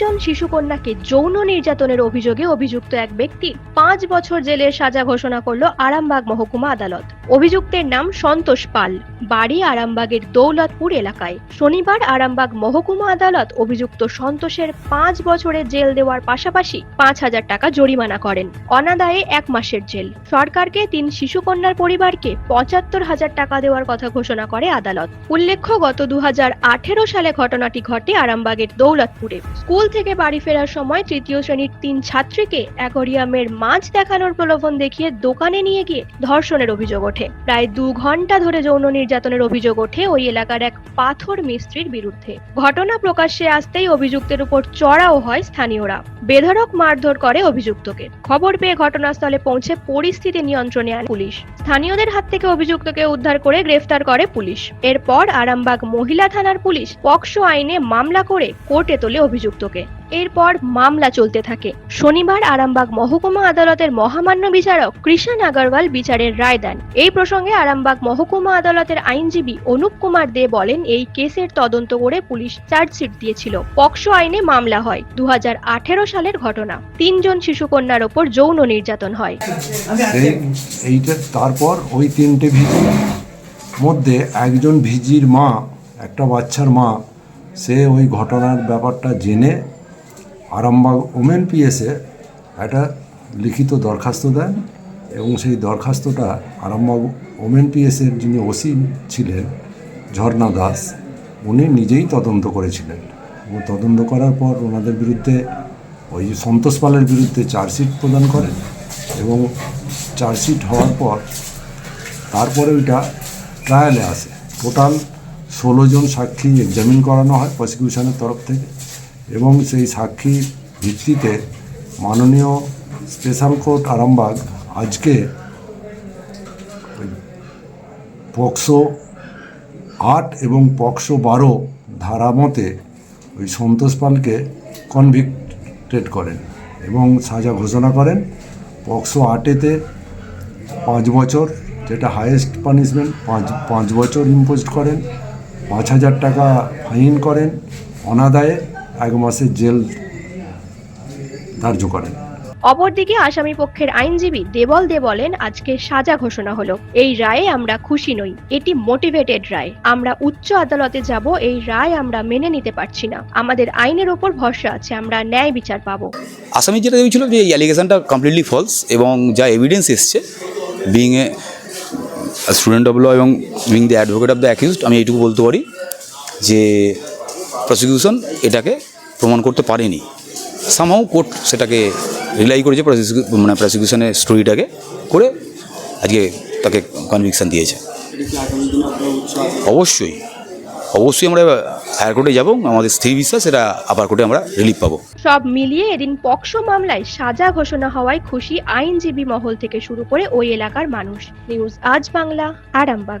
তিনজন শিশুকন্যাকে যৌন নির্যাতনের অভিযোগে অভিযুক্ত এক ব্যক্তি পাঁচ বছর জেলের সাজা ঘোষণা করল আরামবাগ মহকুমা আদালত। অভিযুক্তের নাম সন্তোষ পাল, বাড়ি আরামবাগের দৌলতপুর এলাকায়। শনিবার আরামবাগ মহকুমা আদালত অভিযুক্ত সন্তোষের পাঁচ বছরের জেল দেওয়ার পাশাপাশি পাঁচ হাজার টাকা জরিমানা করেন। অনাদায়ে এক মাসের জেল। সরকারকে তিন শিশুকন্যার পরিবারকে পঁচাত্তর হাজার টাকা দেওয়ার কথা ঘোষণা করে আদালত। উল্লেখ্য, গত দু হাজার আঠেরো সালে ঘটনাটি ঘটে আরামবাগের দৌলতপুরে। স্কুল থেকে বাড়ি ফেরার সময় তৃতীয় শ্রেণির তিন ছাত্রীকে অ্যাকোরিয়ামের মাছ দেখানোর প্রলোভন দেখিয়ে দোকানে নিয়ে গিয়ে ধর্ষণের অভিযোগ ওঠে। প্রায় দু ঘণ্টা ধরে যৌন নির্যাতনের অভিযোগ ওঠে ওই এলাকার এক পাথর মিস্ত্রির বিরুদ্ধে। ঘটনা প্রকাশ্যে আসতেই অভিযুক্তের উপর চড়াও হয় স্থানীয়রা। বেধড়ক মারধর করে অভিযুক্তকে। খবর পেয়ে ঘটনাস্থলে পৌঁছে পরিস্থিতি নিয়ন্ত্রণে আনে পুলিশ। স্থানীয়দের হাত থেকে অভিযুক্তকে উদ্ধার করে গ্রেফতার করে পুলিশ। এরপর আরামবাগ মহিলা থানার পুলিশ পক্সো আইনে মামলা করে কোর্টে তোলে অভিযুক্তকে। এরপর মামলা চলতে থাকে। শনিবার আরামবাগ মহকুমা আদালতের মহামান্য বিচারক কৃষণ আগরওয়াল বিচারের রায় দেন। এই প্রসঙ্গে আরামবাগ মহকুমা আদালতের আইনজীবী অনুপ কুমার দে বলেন এই কেসের তদন্ত করে পুলিশ চার্জশিট দিয়েছিল। পক্সো আইনে মামলা হয় দু সালের ঘটনা। তিনজন শিশুকন্যার ওপর যৌন নির্যাতন হয়। এইটা তারপর ওই তিনটে ভিজির মধ্যে একজন ভিজির মা একটা বাচ্চার মা সে ওই ঘটনার ব্যাপারটা জেনে আরামবাগ ওমেন পিএসে একটা লিখিত দরখাস্ত দেন এবং সেই দরখাস্তটা আরামবাগ ওমেন পিএসের যিনি ওসি ছিলেন, ঝর্ণা দাস, উনি নিজেই তদন্ত করেছিলেন। এবং তদন্ত করার পর ওনাদের বিরুদ্ধে ওই সন্তোষ পালের বিরুদ্ধে চার্জশিট প্রদান করেন এবং চার্জশিট হওয়ার পর তারপরে ওইটা ট্রায়ালে আসে। টোটাল ষোলো জন সাক্ষী এক্সামিন করানো হয় প্রসিকিউশনের তরফ থেকে। এবং সেই সাক্ষীর ভিত্তিতে মাননীয় স্পেশাল কোর্ট আরামবাগ আজকে পক্সো আট এবং পক্সো বারো ধারা মতে ওই সন্তোষ পালকে কনভিক্টেড করেন এবং সাজা ঘোষণা করেন। পক্সো আটেতে পাঁচ বছর, যেটা হায়েস্ট পানিশমেন্ট পাঁচ পাঁচ বছর ইম্পোজ করেন, পাঁচ হাজার টাকা ফাইন করেন অনাদায়ে। এক মাসের জেল ধার্য করেন। অপরদিকে আসামি পক্ষের আইনজীবী দেবল দে বলেন আজকে সাজা ঘোষণা হলো। এই রায়ে আমরা খুশি নই এটি মোটিভেটেড রায়। আমরা উচ্চ আদালতে যাব এই রায় আমরা মেনে নিতে পারছি না। আমাদের আইনের ওপর ভরসা আছে আমরা ন্যায় বিচার পাবো। আসামি যেটা ভেবেছিল যে এই অ্যালিগেশনটা কমপ্লিটলি ফলস এবং যা এভিডেন্স এসছে being a student of law এবং being the advocate of the accused আমি এইটুকু বলতে পারি যে প্রসিকিউশন এটাকে প্রমাণ করতে পারেনি। সামহাও কোর্ট সেটাকে রিলাই করেছে মানে প্রসিকিউশনের স্টোরিটাকে করে আজকে তাকে কনভিকশান দিয়েছে। অবশ্যই অবশ্যই আমরা হায়ার কোর্টে যাব, আমাদের স্থির বিশ্বাস, এটা আপার কোর্টে আমরা রিলিফ পাবো। সব মিলিয়ে এদিন পক্সো মামলায় সাজা ঘোষণা হওয়ায় খুশি আইনজীবী মহল থেকে শুরু করে ওই এলাকার মানুষ। নিউজ আজ বাংলা, আরামবাগ।